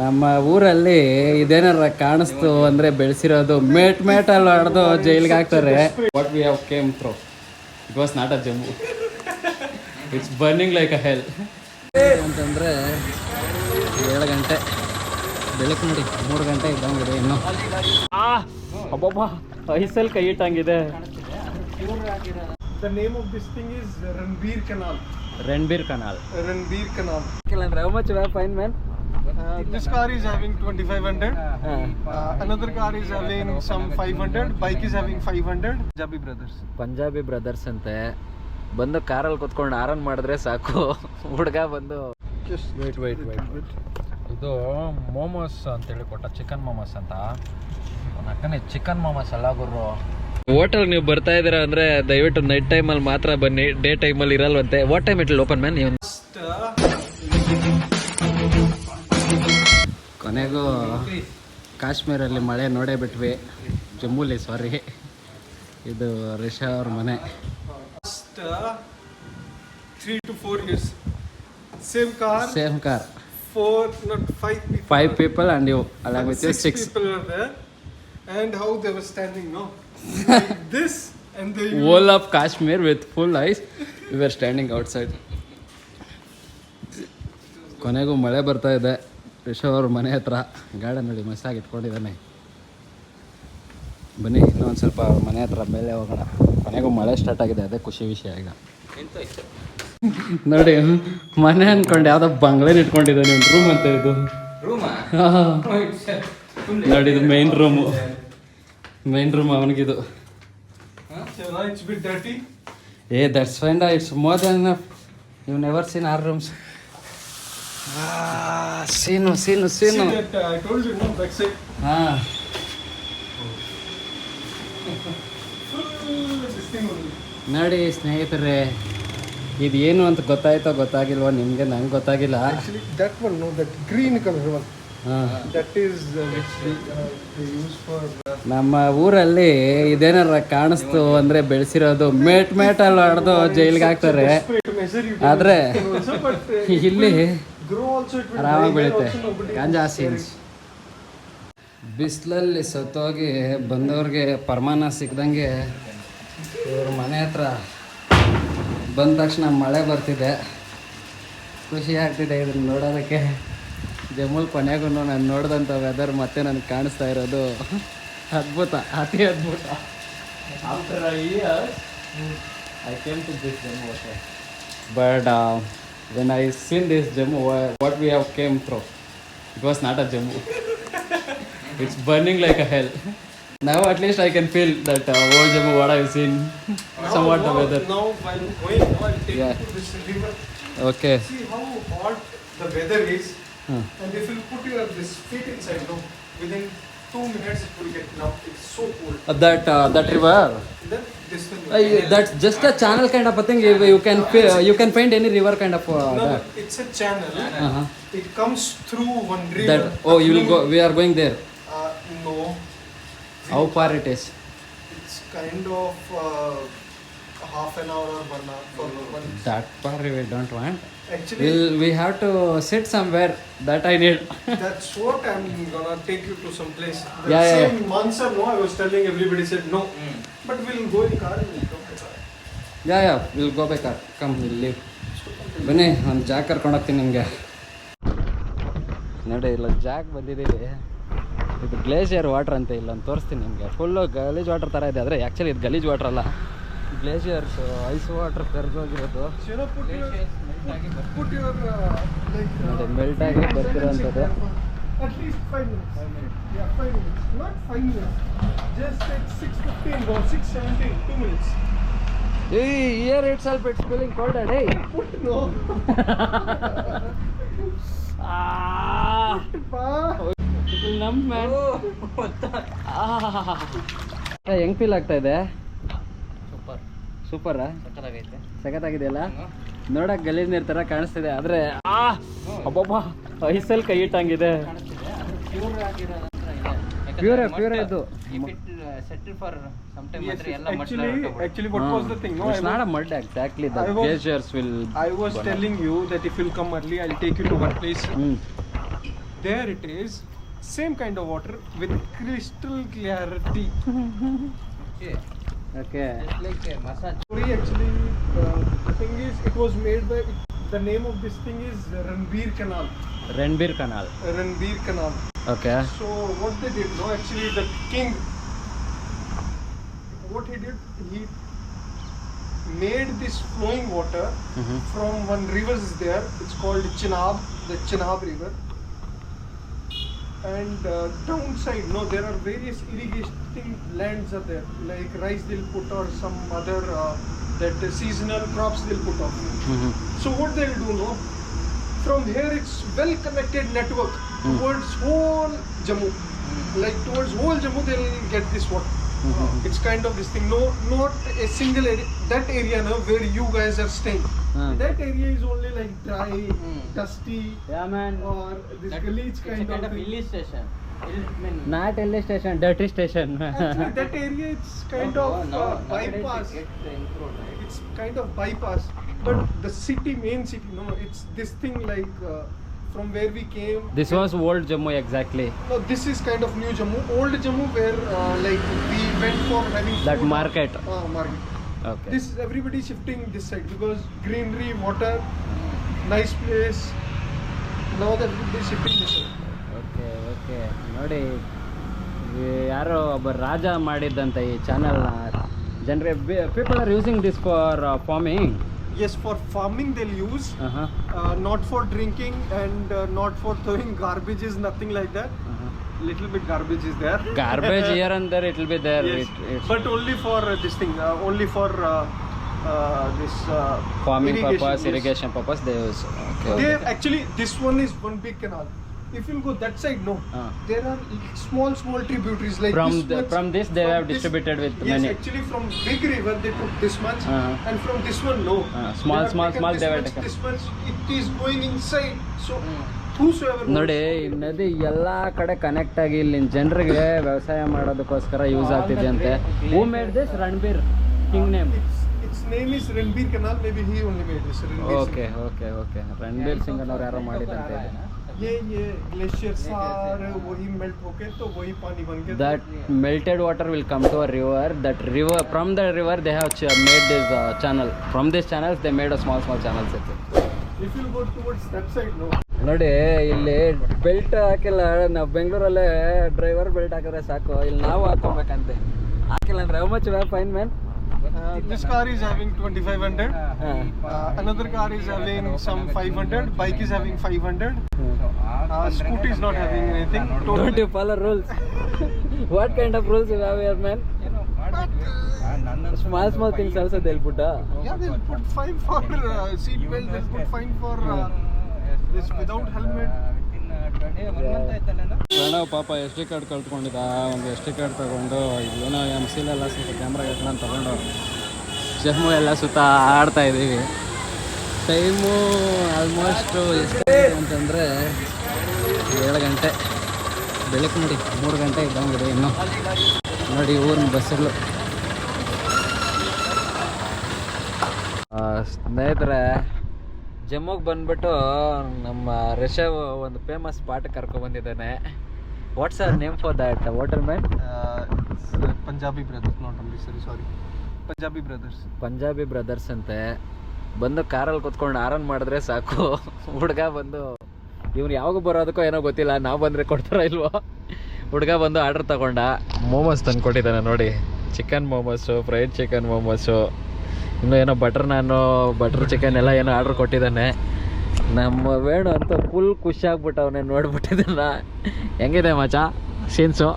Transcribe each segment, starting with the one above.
ನಮ್ಮ ಊರಲ್ಲಿ ಇದೇನಾರ ಕಾಣಿಸ್ತು ಅಂದ್ರೆ ಬೆಳೆಸಿರೋದು ಮೇಟ್ ಮೇಟ್ ಅಲ್ಲಿ ಹೊಡೆದು ಜೈಲ್ಗೆ ಹಾಕ್ತಾರೆ. What we have came through it was not a Jammu it's burning like a hell ಅಂತಂದ್ರೆ ಏಳು ಗಂಟೆ. ಬೆಳಕು ನೋಡಿ ಮೂರು ಗಂಟೆ ಇದ್ದಂಗಿದೆ ಇನ್ನು. ಆ ಅಬ್ಬಬ್ಬ ಐಸಲ್ ಕೈ ಇಟ್ಟಂಗಿದೆ. The name of this thing is Ranbir Canal. Ranbir Canal. Ranbir Canal. ಅಂದ್ರೆ how much fine man Uh, this car is having 2500. Uh, another car is having some 500. Bike is having 500. Punjabi Brothers. Punjabi Brothers ಅಂತೆ ಬಂದು ಕಾರಲ್ಲಿ ಕುತ್ಕೊಂಡು horn ಮಾಡಿದ್ರೆ ಸಾಕು ಹುಡುಗ ಬಂದು Just wait, wait, wait. ಇದು ಮೋಮೋಸ್ ಅಂತೇಳಿ ಕೊಟ್ಟ ಚಿಕನ್ ಮೋಮೋಸ್ ಅಂತ ಅಕ್ಕನೇ ಚಿಕನ್ ಮೋಮೋಸ್ ಅಲ್ಲ ಗುರು ಹೋಟೆಲ್ ನೀವು ಬರ್ತಾ ಇದ್ದೀರಾ ಅಂದ್ರೆ ದಯವಿಟ್ಟು ನೈಟ್ ಟೈಮಲ್ಲಿ ಮಾತ್ರ ಬನ್ನಿ ಡೇ ಟೈಮಲ್ಲಿ ಇರಲ್ವಂತೆ what time it open man ನೀವು Just, uh, ಕೊನೆಗೂ ಕಾಶ್ಮೀರಲ್ಲಿ ಮಳೆ ನೋಡೇ ಬಿಟ್ವಿ. ಜಮ್ಮುಲಿ ಸಾರಿ ಇದು ರಿಷ ಅವ್ರ ಮನೆ. Three to four years same car same car four to five five people and you along with six and how they're standing no this and whole of Kashmir with full ice you are standing outside ಕೊನೆಗೂ ಮಳೆ ಬರ್ತಾ ಇದೆ. ರಿಷವ್ ಅವ್ರ ಮನೆ ಹತ್ರ garden ನೋಡಿ ಮಸ್ತಾಗಿ ಇಟ್ಕೊಂಡಿದ್ದಾನೆ. ಬನ್ನಿ ಇನ್ನೊಂದು ಸ್ವಲ್ಪ ಅವ್ರ ಮನೆ ಹತ್ರ ಮೇಲೆ ಹೋಗೋಣ. ಮನೆಗೂ ಮಳೆ ಸ್ಟಾರ್ಟ್ ಆಗಿದೆ ಅದೇ ಖುಷಿ ವಿಷಯ ಈಗ. ನೋಡಿ ಮನೆ ಅನ್ಕೊಂಡು ಯಾವುದೋ ಬಂಗ್ಲೆನ ಇಟ್ಕೊಂಡಿದ್ದಾನೆ ಒಂದು ರೂಮ್ ಅಂತ ಇದು. ನೋಡಿ ಇದು ಮೈನ್ ರೂಮು ಮೈನ್ ರೂಮ್ ಅವನಿಗಿದು. ಏ that's fine it's more than you never seen our rooms seen seen seen sino. See that ah. ನೋಡಿ ಸ್ನೇಹಿತರೆ ಇದು ಏನು ಅಂತ ಗೊತ್ತಾಯ್ತೋ ಗೊತ್ತಾಗಿಲ್ವ ನಿಮಗೆ ನಂಗೆ ಗೊತ್ತಾಗಿಲ್ಲ. That no that green colour that use for ನಮ್ಮ ಊರಲ್ಲಿ ಇದೇನಾರ ಕಾಣಿಸ್ತು ಅಂದ್ರೆ ಬೆಳೆಸಿರೋದು ಮೇಟ್ ಮೇಟ್ ಅಲ್ಲಿ ಹೊಡೆದು ಜೈಲ್ಗೆ ಹಾಕ್ತಾರೆ. ಆದ್ರೆ ಇಲ್ಲಿ ಆರಾಮಾಗಿ nobody ಗಾಂಜಾ ಸೀನ್ಸ್ ಬಿಸಿಲಲ್ಲಿ ಸತ್ತೋಗಿ ಬಂದವ್ರಿಗೆ ಪರಮಾನ ಸಿಕ್ದಂಗೆ ಇವ್ರ ಮನೆ ಹತ್ರ ಬಂದ ತಕ್ಷಣ ಮಳೆ ಬರ್ತಿದೆ. ಖುಷಿ ಆಗ್ತಿದೆ ಇದನ್ನ ನೋಡೋದಕ್ಕೆ. ಜಮ್ಮುಲ್ ಕೊನೆಗೂ ನಾನು ನೋಡಿದಂಥ ವೆದರ್ ಮತ್ತೆ ನನಗೆ ಕಾಣಿಸ್ತಾ ಇರೋದು. ಅದ್ಭುತ ಅತಿ ಅದ್ಭುತ. After I came to this Jammu okay but When I seen this Jammu, what we have came through, it was not a Jammu. it's burning like a hell. Now at least I can feel that uh, old Jammu, what I've seen, now, somewhat now, the weather. Now while going, I'll take yeah. to this river. Okay. See how hot the weather is. Hmm. And if you put your this feet inside, no, within two minutes it will get numb. It's so cold. That that river. Then this will. That's just a You kind of thing you can you can find any river kind of no, no, it's a channel. Uh-huh. It comes through one river. That oh you will go. We are going there. Uh, no, How far it is? it's kind of uh, half an hour or one hour for one. That for we don't want. Actually, we'll, we have to sit somewhere. That I need. that's what I'm gonna take you to some place. The Yeah, yeah, same Mansar, no, I was telling everybody said no. But we'll go in car and we'll go by car. Yeah, yeah, we'll go by car. Come, we'll leave. ಬನ್ನಿ ಒಂದು Jack ಕರ್ಕೊಂಡು ಹೋಗ್ತೀನಿ ನಿಮಗೆ ನೋಡಿ ಇಲ್ಲ Jack ಬಂದಿದ್ದೀವಿ ಇದು glacier water ಅಂತ ಇಲ್ಲೊಂದು ತೋರಿಸ್ತೀನಿ ನಿಮಗೆ ಫುಲ್ಲು ಗಲೀಜ್ ವಾಟರ್ ಥರ ಇದೆ ಆದರೆ ಆ್ಯಕ್ಚುಲಿ ಇದು ಗಲೀಜ್ ವಾಟರ್ ಅಲ್ಲ ಗ್ಲೇಷಿಯರ್ಸ್ ಐಸ್ ವಾಟರ್ ಬೆರ್ಗ್ ಹೋಗಿರೋದು ಮೆಲ್ಟ್ ಆಗಿ ಬುತ್ತಿರೋದು ಹೆಂಗ್ ಮಿನಿಟ್ಸ್ ಏ ಇಯರ್ ಕೋಲ್ಡ್ ಯಂಗ್ ಫೀಲ್ ಆಗ್ತಾ ಇದೆ? ಸೂಪರ್ ಸಖತ್ತಾಗಿದೆಯಲ್ಲ ನೋಡಕ್ ಗಲೀಜ್ ನೀರ್ ತರ ಕಾಣಿಸ್ತಿದೆ ಆದ್ರೆ ಆ ಅಬ್ಬಬ್ಬ ಐಸಲ್ ಕೈ ಇಟ್ಟಂಗಿದೆ ಪ್ಯೂರ್ ಕೈಂಡ್ ಪ್ಯೂರ್ ವಿತ್ ಇದು if it settle for some time Yes, ಮಾತ್ರ ಎಲ್ಲ actually, actually, what was the thing? No, I was, was- telling you that if you'll come early, I'll take you to one place. Hmm there it is same kind of water with crystal clarity Okay. Just like a massage. Story actually, uh, the thing is, it was made by. The name of this thing is Ranbir Canal. Ranbir Canal. Ranbir Canal. Okay. So what they did, no, actually the king. What he did, he made this flowing water mm -hmm. from one river is there. It's called Chinab, the Chinab River. And uh, downside no there are various irrigating lands are there like rice they'll put or some other uh, that uh, seasonal crops they'll put off. So what they'll do no from here it's well connected network Hmm. towards whole Jammu. Like towards whole Jammu they'll get this water Mm-hmm. It's kind of this thing. No, not a single area. That area now where you guys are staying. That area is only like dry, mm. dusty. Yeah, man. Or this that, village kind, it's kind of, a village station. Not LA station, dirty station. That area it's kind no, of no, uh, bypass. It's kind of bypass. But the city, main city, no, it's this thing like. Uh, from where we came. This was old Jammu exactly No, this is kind of new Jammu. Old Jammu where uh, like we went for having that food. Market Uh, market. Okay This everybody shifting this side because greenery, water, nice place. Now that everybody shifting this side. Okay okay ನೋಡಿ ಈ ಯಾರೋ ಒಬ್ಬ ರಾಜ ಮಾಡಿದ್ದಂತ ಈ ಚಾನಲ್ನ ಜನರಿಗೆ people are using this for farming Yes, for farming they'll use. uh, not for drinking and uh, not for throwing garbage is nothing like that. Uh-huh. Little bit garbage is there. Garbage here and there it'll be there. Yes. it, it's but only for uh, this thing uh, only for uh, uh, this uh, farming irrigation, purpose irrigation purpose they use. Okay. they actually this one is one big canal. If you go that side, no. Uh. There are small, small tributaries like From this the- much. from this they From have this- distributed with yes, many. actually from big river they took this much, Uh-huh. and from this one no. Uh, small, They small, small this they have taken. This much it is going inside. So Uh. ನೋಡಿ ಈ ನದಿ ಎಲ್ಲ ಕಡೆ connect ಆಗಿ ಇಲ್ಲಿ ಜನರಿಗೆ ವ್ಯವಸಾಯ ಮಾಡೋದಕ್ಕೋಸ್ಕರ ಯೂಸ್ ಆಗ್ತಿದೆ ಅಂತೆ who made this Ranbir king name Its, its name is Ranbir Canal. Maybe he only made this. Ranbir okay okay okay Ranbir Singh ಅನ್ನೋರು ಯಾರೋ ಮಾಡಿದಂತೆ ಇದು ये ये ग्लेशियर सारे वही मेल्ट होके तो वही पानी बन के that melted water will come to a river that river from the river they have ch- made this uh, channel from these channels they made a small small channels I think. if you go towards that side no ನೋಡಿ ಇಲ್ಲಿ belt ಹಾಕಿಲ್ಲ ನಾವು ಬೆಂಗಳೂರಲ್ಲೇ driver belt ಹಾಕಿದ್ರೆ ಸಾಕು ಇಲ್ಲಿ ನಾವು ಹಾಕೋಬೇಕಂತೆ ಹಾಕಿಲ್ಲ ಅಂದ್ರೆ how much fine man Uh, this car is having 2500. Uh, uh, another car is having some 500. Bike is having 500. Uh, is not having anything. Totally. Don't you follow rules? what kind of rules you have here, man? But, uh, small small things also they'll put. Uh? Yeah, they'll put fine for uh, seatbelt. They'll put fine for uh, this without helmet. Pranav ಪಾಪ S D card ಕಳ್ತ್ಕೊಂಡಿದ್ದ ಒಂದು S D card ತಗೊಂಡು ಏನೋ M ಸಿಲೆಲ್ಲ ಸ್ವಲ್ಪ camera ಎಲ್ಲ ತಗೊಂಡು ಜಮ್ಮು ಎಲ್ಲ ಸುತ್ತ ಆಡ್ತಾ ಇದ್ದೀವಿ ಟೈಮು ಆಲ್ಮೋಸ್ಟು ಎಷ್ಟು ಅಂತಂದರೆ ಏಳು ಗಂಟೆ. ಬೆಳಕು ನೋಡಿ, ಮೂರು ಗಂಟೆ ಇದ್ದಂಗಿದೆ ಇನ್ನೂ. ನೋಡಿ ಊರಿನ ಬಸ್ಸುಗಳು ಸ್ನೇಹಿತರೆ ಜಮ್ಮುಗೆ ಬಂದ್ಬಿಟ್ಟು ನಮ್ಮ ರಿಷವ್ ಒಂದು famous spot ಕರ್ಕೊಂಡ್ಬಂದಿದ್ದಾನೆ what's our name for that water man Punjabi brothers uh, punjabi sorry Punjabi brothers Punjabi brothers ಅಂತೆ. ಬಂದು ಕಾರಲ್ಲಿ ಕುತ್ಕೊಂಡು ಆರನ್ ಮಾಡಿದ್ರೆ ಸಾಕು. ಹುಡುಗ ಬಂದು ಇವ್ನು ಯಾವಾಗ ಬರೋದಕ್ಕೋ ಏನೋ ಗೊತ್ತಿಲ್ಲ ನಾವು ಬಂದರೆ ಕೊಡ್ತಾರ ಇಲ್ವೋ? ಹುಡುಗ ಬಂದು ಆರ್ಡರ್ ತಗೊಂಡ. ಮೋಮೋಸ್ ತಂದು ಕೊಟ್ಟಿದ್ದಾನೆ ನೋಡಿ. Chicken momos fried chicken momos ಇನ್ನು ಏನೋ ಬಟರ್ ನಾನು ಬಟರ್ ಚಿಕನ್ ಎಲ್ಲ ಏನೋ ಆರ್ಡ್ರ್ ಕೊಟ್ಟಿದ್ದಾನೆ. ನಮ್ಮ ವೇಣು ಅಂತ ಫುಲ್ ಖುಷಿ ಆಗ್ಬಿಟ್ಟವನೆ ನೋಡ್ಬಿಟ್ಟಿದ್ದಾನ. ಹೆಂಗಿದೆ ಮಚಾ ಸೀನ್ಸು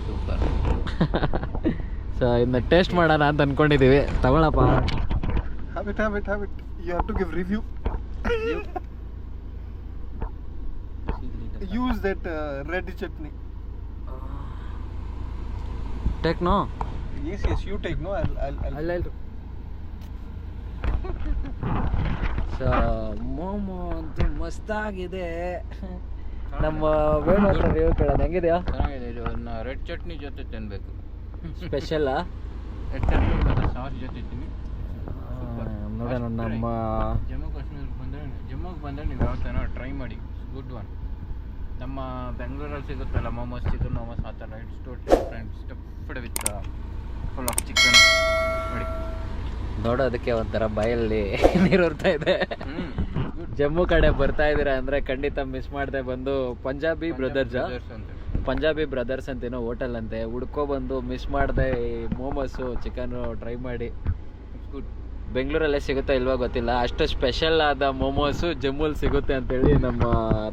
ಸೊ ಇನ್ನು ಟೇಸ್ಟ್ ಮಾಡೋಣ ಅಂತ ಅಂದ್ಕೊಂಡಿದ್ದೀವಿ ತಗೊಳಪ್ಪ. Habit habit habit you have to it review use that red chutney take no take no? I'll i'll, I'll ಅಲ್ಲ ಸೊ ಮೋಮೋ ಅಂತೂ ಮಸ್ತಾಗಿದೆ. ನಮ್ಮ ವೇಣು ಹತ್ರ ರಿವ್ಯೂ ಕೇಳೋಣ ಹೆಂಗಿದೆಯಾ? ಚೆನ್ನಾಗಿದೆ ಇದು ರೆಡ್ ಚಟ್ನಿ ಜೊತೆ ತಿನ್ನಬೇಕು ಸ್ಪೆಷಲ್ಲಾ ರೆಡ್ ಚಟ್ನಿ ಮತ್ತು ಸಾಸ್ ಜೊತೆ ತಿನ್ನಿ. ನೋಡೋಣ ನಮ್ಮ ಜಮ್ಮು ಕಾಶ್ಮೀರಕ್ಕೆ ಬಂದರೆ ಜಮ್ಮುಗೆ ಬಂದರೆ ನೀವು ಯಾವ ಥರ ಟ್ರೈ ಮಾಡಿ. ಗುಡ್ ಒನ್ ನಮ್ಮ ಬೆಂಗಳೂರಲ್ಲಿ ಸಿಗುತ್ತಲ್ಲ ಮೋಮೋಸ್ ಚಿಕನ್ ಮೋಮೋಸ್ ಆ ಥರ it's too different stuffed with full of chicken ನೋಡಿ. ನೋಡೋದಕ್ಕೆ ಒಂಥರ ಬಾಯಲ್ಲಿ ನೀರು ಬರ್ತಾ ಇದೆ. ಜಮ್ಮು ಕಡೆ ಬರ್ತಾ ಇದ್ದೀರಾ ಅಂದ್ರೆ ಖಂಡಿತ ಮಿಸ್ ಮಾಡದೆ ಬಂದು ಪಂಜಾಬಿ ಬ್ರದರ್ಸ್ ಪಂಜಾಬಿ ಬ್ರದರ್ಸ್ ಅಂತೇನೋ ಹೋಟೆಲ್ ಅಂತೆ. ಹುಡ್ಕೋ ಬಂದು ಮಿಸ್ ಮಾಡದೆ ಮೋಮೋಸು ಚಿಕನ್ ಟ್ರೈ ಮಾಡಿ. ಬೆಂಗಳೂರಲ್ಲೇ ಸಿಗುತ್ತಾ ಇಲ್ವಾ ಗೊತ್ತಿಲ್ಲ. ಅಷ್ಟು ಸ್ಪೆಷಲ್ ಆದ ಮೋಮೋಸು ಜಮ್ಮುಲ್ ಸಿಗುತ್ತೆ ಅಂತೇಳಿ ನಮ್ಮ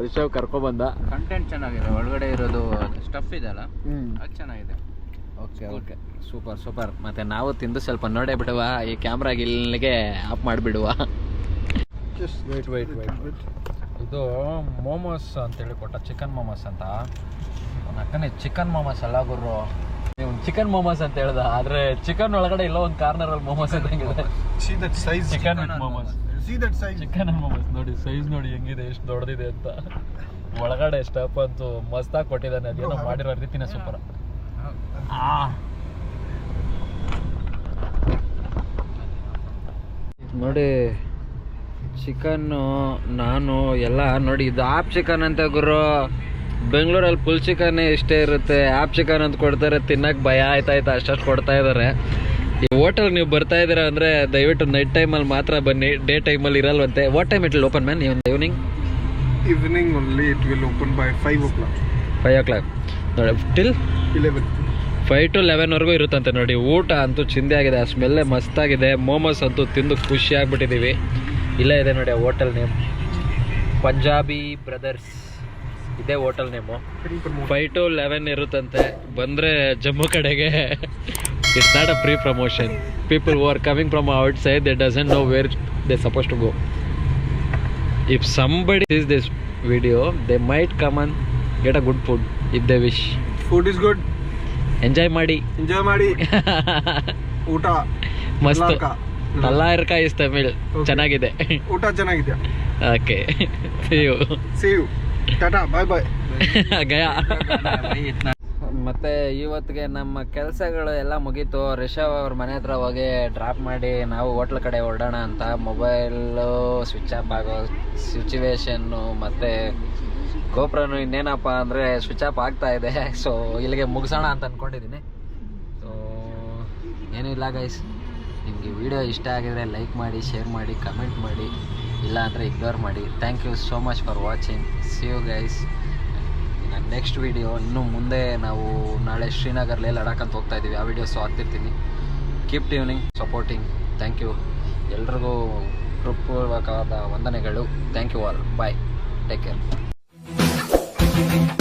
ರಿಷವ್ ಕರ್ಕೊಬಂದ ಕಂಟೆಂಟ್ ಚೆನ್ನಾಗಿದೆ. ಒಳಗಡೆ ಇರೋದು ಸ್ಟಫ್ ಇದೆಯಲ್ಲ ಅದು ಚೆನ್ನಾಗಿದೆ. ಓಕೆ ಓಕೆ ಸೂಪರ್ ಸೂಪರ್ ಮತ್ತೆ ನಾವು ತಿಂದು ಸ್ವಲ್ಪ ನೋಡೇ ಬಿಡುವ. ಈ ಕ್ಯಾಮ್ರಾ ಇಲ್ಲಿಗೆ ಆಫ್ ಮಾಡಿಬಿಡುವ. Just ವೈಟ್ ವೈಟ್ ವೇಟ್ ಇದು ಮೋಮೋಸ್ ಅಂತೇಳಿ ಕೊಟ್ಟ ಚಿಕನ್ ಮೋಮೋಸ್ ಅಂತ. ಅಕ್ಕನೇ ಚಿಕನ್ ಮೋಮೋಸ್ ಅಲ್ಲ ಗುರು ನೀವು ಚಿಕನ್ ಮೋಮೋಸ್ ಅಂತ ಹೇಳ್ದ ಆದ್ರೆ ಚಿಕನ್ ಒಳಗಡೆ ಇಲ್ಲ ಒಂದು ಕಾರ್ನರ್ ಅಲ್ಲಿ ಮೋಮೋಸ್ ಇದ್ದಂಗಿದೆ. see that size. Chicken momos that size. Chicken momos ನೋಡಿ ಸೈಜ್ ನೋಡಿ ಹೆಂಗಿದೆ ಎಷ್ಟು ದೊಡ್ಡದಿದೆ ಅಂತ. ಒಳಗಡೆ ಸ್ಟಫ್ ಅಂತೂ ಮಸ್ತಾಗಿ ಕೊಟ್ಟಿದ್ದಾನೆ ಅದೇನೋ ಮಾಡಿರೋ ರೀತಿನೇ ಸೂಪರ್ ನೋಡಿ ಚಿಕನ್ನು ನಾನು ಎಲ್ಲ ನೋಡಿ ಇದು ಆಪ್ ಚಿಕನ್ ಅಂತ ಗುರು. ಬೆಂಗಳೂರಲ್ಲಿ ಫುಲ್ ಚಿಕನ್ ಇಷ್ಟೇ ಇರುತ್ತೆ. ಆಪ್ ಚಿಕನ್ ಅಂತ ಕೊಡ್ತಾರೆ ತಿನ್ನಕ್ಕೆ ಭಯ ಆಯ್ತಾಯ್ತು ಅಷ್ಟಷ್ಟು ಕೊಡ್ತಾ ಇದ್ದಾರೆ ಈ ಹೋಟೆಲ್ ನೀವು ಬರ್ತಾ ಇದ್ದೀರಾ ಅಂದರೆ ದಯವಿಟ್ಟು ನೈಟ್ ಟೈಮಲ್ಲಿ ಮಾತ್ರ ಬನ್ನಿ ಡೇ ಟೈಮಲ್ಲಿ ಇರಲ್ವಂತೆ. What time it open man even evening evening only it will open by five o'clock five o'clock ನೋಡಿ ಟಿಲ್ 11. ಫೈವ್ ಟು ಲೆವೆನ್ವರೆಗೂ ಇರುತ್ತಂತೆ ನೋಡಿ. ಊಟ ಅಂತೂ ಚಿಂದೆ ಆಗಿದೆ. ಆ ಸ್ಮೆಲ್ಲೇ ಮಸ್ತಾಗಿದೆ. ಮೋಮೋಸ್ ಅಂತೂ ತಿಂದು ಖುಷಿ ಆಗಿಬಿಟ್ಟಿದ್ದೀವಿ ಇಲ್ಲೇ ಇದೆ ನೋಡಿ ಆ ಹೋಟೆಲ್ ನೇಮ್ ಪಂಜಾಬಿ ಬ್ರದರ್ಸ್ ಇದೇ hotel name. Five to eleven ಇರುತ್ತಂತೆ. ಬಂದರೆ ಜಮ್ಮು ಕಡೆಗೆ. It's not a pre promotion people who are coming from outside they doesn't know where they suppose to go if somebody is this video they might come and get a good food if they wish food is good. Enjoy ಮಾಡಿ. Enjoy ಮಾಡಿ. ಊಟ. ಮಸ್ತ್. ನಲ್ಲಾ ಇರ್ಕ is Tamil. ಚೆನ್ನಾಗಿದೆ. ಊಟ ಚೆನ್ನಾಗಿದೆ okay. See you Tata bye bye Gaya. ಮತ್ತೆ ಇವತ್ತಿಗೆ ನಮ್ಮ ಕೆಲಸಗಳು ಎಲ್ಲ ಮುಗೀತು. ರಿಷಬ್ ಅವ್ರ ಮನೆ ಹತ್ರ ಹೋಗಿ ಡ್ರಾಪ್ ಮಾಡಿ ನಾವು ಹೋಟ್ಲ್ ಕಡೆ ಹೊರಡೋಣ ಅಂತ. ಮೊಬೈಲು ಸ್ವಿಚ್ ಆಫ್ ಆಗೋ ಸಿಚುವೇಶನ್ನು ಮತ್ತು ಗೋಪ್ರನು ಇನ್ನೇನಪ್ಪ ಅಂದರೆ ಸ್ವಿಚ್ ಆಫ್ ಆಗ್ತಾ ಇದೆ. ಸೊ ಇಲ್ಲಿಗೆ ಮುಗಿಸೋಣ ಅಂತ ಅಂದ್ಕೊಂಡಿದ್ದೀನಿ ಸೊ ಏನೂ ಇಲ್ಲ ಗೈಸ್ ನಿಮಗೆ ವಿಡಿಯೋ ಇಷ್ಟ ಆಗಿದ್ರೆ ಲೈಕ್ ಮಾಡಿ ಶೇರ್ ಮಾಡಿ ಕಮೆಂಟ್ ಮಾಡಿ. ಇಲ್ಲ ಅಂದರೆ ಇಗ್ನೋರ್ ಮಾಡಿ. Thank you so much for watching see you guys next video ಇನ್ನು ಮುಂದೆ ನಾವು ನಾಳೆ ಶ್ರೀನಗರ್ಲೇ ಲಡಾಖ್ ಅಂತ ಹೋಗ್ತಾ ಇದ್ದೀವಿ ಆ videos ಹಾಕ್ತಿರ್ತೀನಿ. Keep tuning supporting thank you ಎಲ್ರಿಗೂ ಹೃತ್ಪೂರ್ವಕವಾದ ವಂದನೆಗಳು. Thank you all bye take care Música